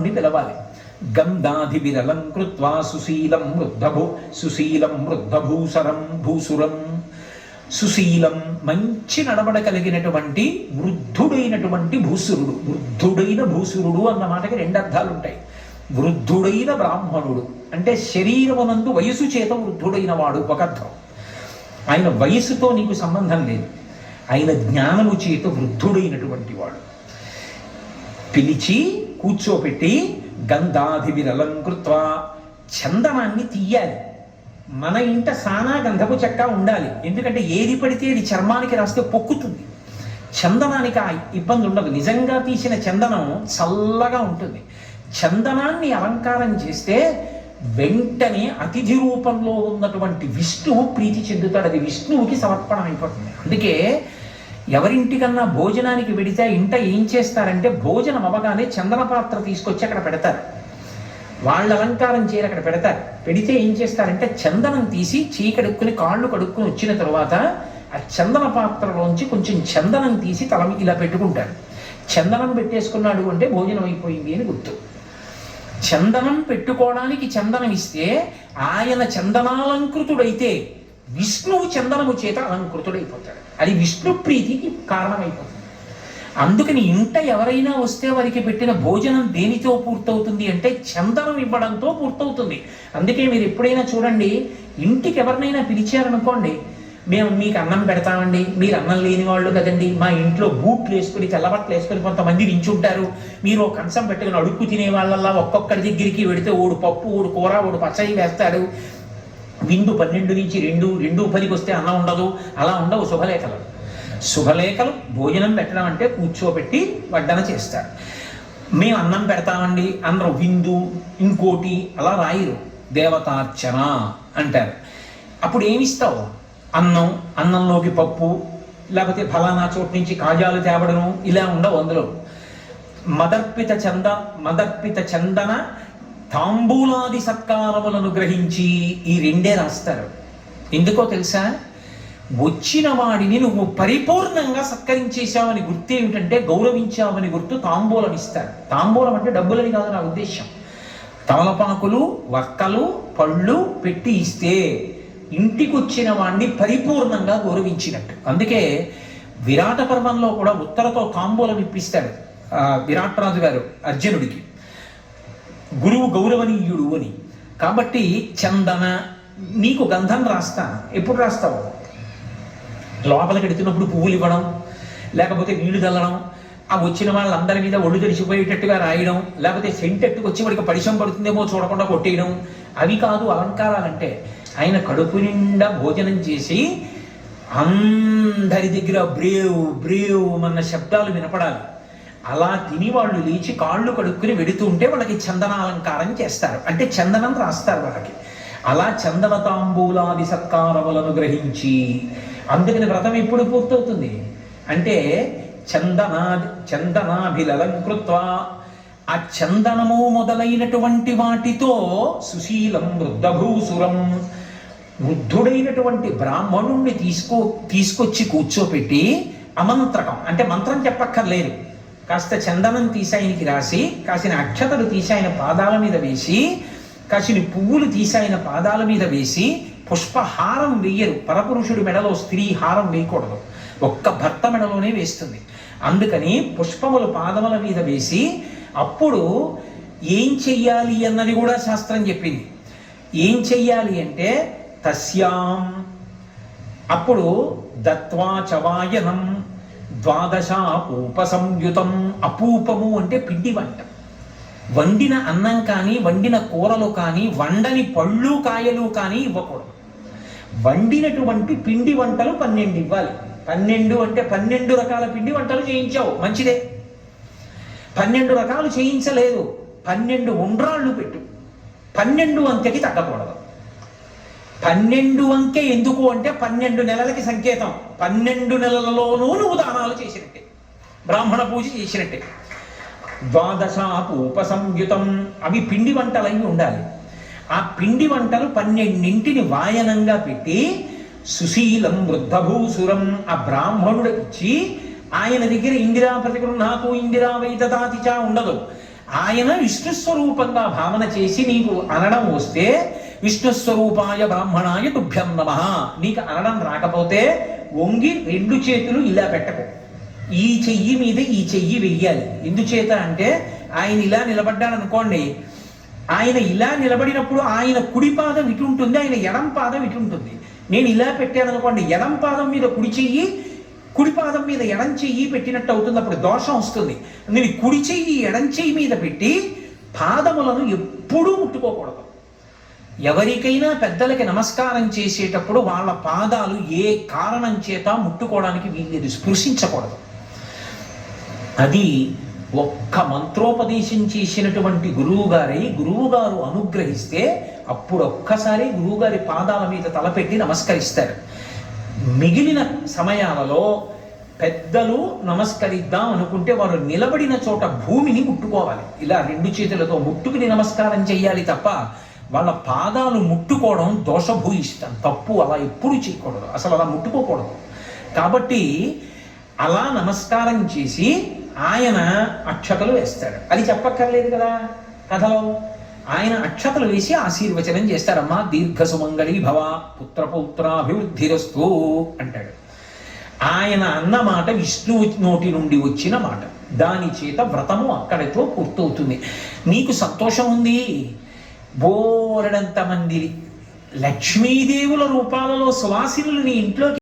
నుండి పిలవాలి గంధాది విరలం కృత్వా సుశీలం వృద్ధభూ సుశీలం వృద్ధభూసరం భూసురం. సుశీలం మంచి నడవడ కలిగినటువంటి వృద్ధుడైనటువంటి భూసురుడు. వృద్ధుడైన భూసురుడు అన్న మాటకి రెండు అర్థాలు ఉంటాయి. వృద్ధుడైన బ్రాహ్మణుడు. అంటే శరీరమునందు వయసు చేత వృద్ధుడైన వాడు ఒక అర్థం. ఆయన వయసుతో నీకు సంబంధం లేదు. ఆయన జ్ఞానము చేత వృద్ధుడైనటువంటి వాడు. పిలిచి కూర్చోపెట్టి గంధాధి విరలంకృత్వ చందనాన్ని తీయాలి. మన ఇంట సానా గంధపు చెక్క ఉండాలి. ఎందుకంటే ఏది పడితే అది చర్మానికి రాస్తే పొక్కుతుంది. చందనానికి ఆ ఇబ్బంది ఉండదు. నిజంగా తీసిన చందనం చల్లగా ఉంటుంది. చందనాన్ని అలంకారం చేస్తే వెంటనే అతిథి రూపంలో ఉన్నటువంటి విష్ణువు ప్రీతి చెందుతాడు. అది విష్ణువుకి సమర్పణ అయిపోతుంది. అందుకే ఎవరింటికన్నా భోజనానికి వెడితే ఇంట ఏం చేస్తారంటే భోజనం అవ్వగానే చందన పాత్ర తీసుకొచ్చి అక్కడ పెడతారు. వాళ్ళ అలంకారం చేయరు అక్కడ పెడతారు. పెడితే ఏం చేస్తారంటే చందనం తీసి చీకడుక్కుని కాళ్ళు కడుక్కుని వచ్చిన తర్వాత ఆ చందన పాత్రలోంచి కొంచెం చందనం తీసి తల మీద ఇలా పెట్టుకుంటారు. చందనం పెట్టేసుకున్నాడు అంటే భోజనం అయిపోయింది అని గుర్తు. చందనం పెట్టుకోవడానికి చందనం ఇస్తే ఆయన చందనాలంకృతుడైతే విష్ణువు చందనము చేత అలంకృతుడైపోతాడు. అది విష్ణు ప్రీతికి కారణమైపోతుంది. అందుకని ఇంట ఎవరైనా వస్తే వారికి పెట్టిన భోజనం దేనితో పూర్తవుతుంది అంటే చందనం ఇవ్వడంతో పూర్తవుతుంది. అందుకే మీరు ఎప్పుడైనా చూడండి ఇంటికి ఎవరినైనా పిలిచారనుకోండి మేము మీకు అన్నం పెడతామండి మీరు అన్నం లేని వాళ్ళు కదండి మా ఇంట్లో బూట్లు వేసుకుని తెల్లబట్టలు వేసుకుని కొంతమంది నించుంటారు. మీరు ఒక కంచం పెట్టుకుని అడుక్కు తినే వాళ్ళల్లా ఒక్కొక్కరి దగ్గరికి వెడితే ఓడు పప్పు ఓడు కూర ఓడు పచ్చడి వేస్తాడు విందు పన్నెండు నుంచి రెండు రెండు పదికి వస్తే అన్నం ఉండదు. అలా ఉండవు శుభలేఖలు. శుభలేఖలు భోజనం పెట్టడం అంటే కూర్చోబెట్టి వడ్డన చేస్తారు. మేము అన్నం పెడతామండి అందరూ విందు ఇంకోటి అలా రాయరు. దేవతార్చన అంటారు. అప్పుడు ఏమిస్తావు? అన్నం అన్నంలోకి పప్పు లేకపోతే ఫలానా చోటు నుంచి కాజాలు తేవడము ఇలా ఉండవు అందులో. మదర్పిత చంద మదర్పిత చందన తాంబూలాది సత్కారములను గ్రహించి ఈ రెండే రాస్తారు. ఎందుకో తెలుసా? వచ్చిన వాడిని నువ్వు పరిపూర్ణంగా సత్కరించేశావని గుర్తు ఏమిటంటే గౌరవించావని గుర్తు తాంబూలం ఇస్తారు. తాంబూలం అంటే డబ్బులని కాదు నా ఉద్దేశం తమలపాకులు వక్కలు పళ్ళు పెట్టి ఇస్తే ఇంటికి వచ్చిన వాడిని పరిపూర్ణంగా గౌరవించినట్టు. అందుకే విరాట పర్వంలో కూడా ఉత్తరతో తాంబూలం ఇప్పిస్తాడు విరాట్ రాజు గారు అర్జునుడికి. గురువు గౌరవనీయుడు అని. కాబట్టి చందన నీకు గంధం రాస్తా. ఎప్పుడు రాస్తావు? లోపలికి ఎడుతున్నప్పుడు పువ్వులు ఇవ్వడం లేకపోతే నీళ్ళు చల్లడం ఆ వచ్చిన వాళ్ళందరి మీద ఒళ్ళు తెరిచిపోయేటట్టుగా రాయడం లేకపోతే సెంటెట్టుకు వచ్చి వాడికి పరిచయం పడుతుందేమో చూడకుండా కొట్టేయడం అవి కాదు అలంకారాలంటే. ఆయన కడుపు నిండా భోజనం చేసి అందరి దగ్గర బ్రేవ్ బ్రేవ్ అన్న శబ్దాలు వినపడాలి. అలా తిని వాళ్ళు లేచి కాళ్ళు కడుక్కుని వెడుతూ ఉంటే వాళ్ళకి చందన అలంకారం చేస్తారు. అంటే చందనం రాస్తారు వాళ్ళకి. అలా చందన తాంబూలాది సత్కారములను గ్రహించి అందుకని వ్రతం ఎప్పుడు పూర్తవుతుంది? అంటే చందనా చందనాభిలలంకృత్వ ఆ చందనము మొదలైనటువంటి వాటితో సుశీలం వృద్ధభూసురం వృద్ధుడైనటువంటి బ్రాహ్మణుణ్ణి తీసుకో తీసుకొచ్చి కూర్చోపెట్టి అమంత్రకం. అంటే మంత్రం చెప్పక్కర్లేదు. కాస్త చందనం తీసి ఆయనకి రాసి కాసిన అక్షతలు తీసి ఆయన పాదాల మీద వేసి కాసిన పువ్వులు తీసి ఆయన పాదాల మీద వేసి పుష్పహారం వేయరు పరపురుషుడి మెడలో స్త్రీ హారం వేయకూడదు. ఒక్క భర్త మెడలోనే వేస్తుంది. అందుకని పుష్పములు పాదముల మీద వేసి అప్పుడు ఏం చెయ్యాలి అన్నది కూడా శాస్త్రం చెప్పింది. ఏం చెయ్యాలి అంటే తస్యాం. అప్పుడు దత్వా చవాయనం ద్వాదశ అపూప సంయుతం అపూపము అంటే పిండి వంట. వండిన అన్నం కానీ వండిన కూరలు కానీ వండని పళ్ళు కాయలు కానీ ఇవ్వకూడదు. వండినటువంటి పిండి వంటలు పన్నెండు ఇవ్వాలి. పన్నెండు అంటే పన్నెండు రకాల పిండి వంటలు చేయించావు. మంచిదే. పన్నెండు రకాలు చేయించలేదు. పన్నెండు ఉండ్రాళ్ళు పెట్టు. పన్నెండు అంకెకి తగ్గకూడదు. పన్నెండు అంకె ఎందుకు అంటే పన్నెండు నెలలకి సంకేతం. పన్నెండు నెలలలోనూ నువ్వు దానాలు చేసినట్టే. బ్రాహ్మణ పూజ చేసినట్టే. ద్వాదశాపు ఉపసంయుతం. అవి పిండి వంటలై ఉండాలి. ఆ పిండి వంటలు పన్నెండింటిని వాయనంగా పెట్టి సుశీలం వృద్ధభూసురం ఆ బ్రాహ్మణుడు ఇచ్చి ఆయన దగ్గర ఇందిరా ప్రతిగృహాకు ఇందిరా వైదదాతిచా ఉండదు. ఆయన విష్ణుస్వరూపంగా భావన చేసి నీకు అనడం వస్తే విష్ణు స్వరూపాయ బ్రాహ్మణాయ తుభ్యం నమ. నీకు అనడం రాకపోతే వంగి రెండు చేతులు ఇలా పెట్టకు. ఈ చెయ్యి మీద ఈ చెయ్యి వెయ్యాలి. ఎందుచేత అంటే ఆయన ఇలా నిలబడ్డాడు అనుకోండి ఆయన ఇలా నిలబడినప్పుడు ఆయన కుడి పాదం ఇటు ఉంటుంది ఆయన ఎడం పాదం ఇటు ఉంటుంది. నేను ఇలా పెట్టాను అనుకోండి ఎడం పాదం మీద కుడి చెయ్యి కుడి పాదం మీద ఎడం చెయ్యి పెట్టినట్టు అవుతుంది అప్పుడు దోషం వస్తుంది. నేను కుడి చెయ్యి ఎడం చెయ్యి మీద పెట్టి పాదములను ఎప్పుడూ ముట్టుకోకూడదు. ఎవరికైనా పెద్దలకి నమస్కారం చేసేటప్పుడు వాళ్ళ పాదాలు ఏ కారణం చేత ముట్టుకోవడానికి వీల్లేదు స్పృశించకూడదు. అది ఒక్క మంత్రోపదేశం చేసినటువంటి గురువుగారి గురువుగారు అనుగ్రహిస్తే అప్పుడు ఒక్కసారి గురువుగారి పాదాల మీద తలపెట్టి నమస్కరిస్తారు. మిగిలిన సమయాలలో పెద్దలు నమస్కరిద్దాం అనుకుంటే వారు నిలబడిన చోట భూమిని ముట్టుకోవాలి. ఇలా రెండు చేతులతో ముట్టుకుని నమస్కారం చేయాలి తప్ప వాళ్ళ పాదాలు ముట్టుకోవడం దోషభూయిష్టం. తప్పు అలా ఎప్పుడు చేయకూడదు. అసలు అలా ముట్టుకోకూడదు. కాబట్టి అలా నమస్కారం చేసి ఆయన అక్షతలు వేస్తాడు. అది చెప్పక్కర్లేదు కదా కథలో. ఆయన అక్షతలు వేసి ఆశీర్వచనం చేస్తారమ్మా. దీర్ఘ సుమంగళి భవ పుత్రపౌత్రాభివృద్ధిరస్తు అంటాడు. ఆయన అన్న మాట విష్ణువు నోటి నుండి వచ్చిన మాట. దాని చేత వ్రతము అక్కడితో పూర్తవుతుంది. నీకు సంతోషం ఉంది? బోరడంత మంది లక్ష్మీదేవుల రూపాలలో సువాసినులు నీ ఇంట్లోకి